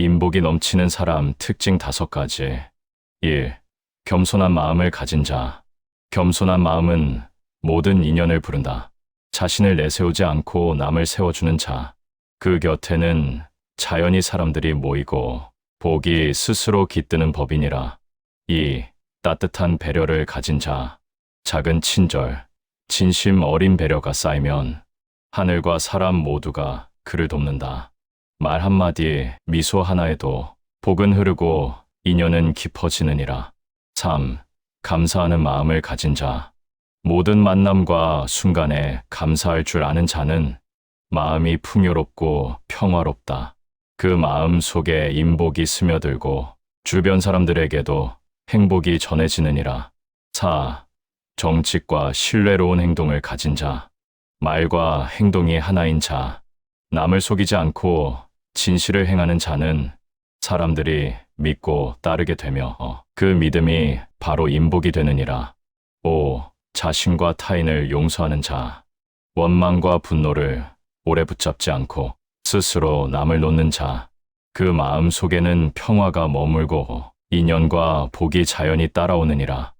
인복이 넘치는 사람 특징 다섯 가지. 1. 겸손한 마음을 가진 자. 겸손한 마음은 모든 인연을 부른다. 자신을 내세우지 않고 남을 세워주는 자. 그 곁에는 자연히 사람들이 모이고 복이 스스로 깃드는 법이니라. 2. 따뜻한 배려를 가진 자. 작은 친절, 진심 어린 배려가 쌓이면 하늘과 사람 모두가 그를 돕는다. 말 한마디, 미소 하나에도 복은 흐르고 인연은 깊어지느니라. 3. 감사하는 마음을 가진 자. 모든 만남과 순간에 감사할 줄 아는 자는 마음이 풍요롭고 평화롭다. 그 마음 속에 인복이 스며들고 주변 사람들에게도 행복이 전해지느니라. 4. 정직과 신뢰로운 행동을 가진 자. 말과 행동이 하나인 자. 남을 속이지 않고 진실을 행하는 자는 사람들이 믿고 따르게 되며 어, 그 믿음이 바로 인복이 되느니라. 5. 자신과 타인을 용서하는 자. 원망과 분노를 오래 붙잡지 않고 스스로 남을 놓는 자. 그 마음 속에는 평화가 머물고 인연과 복이 자연히 따라오느니라.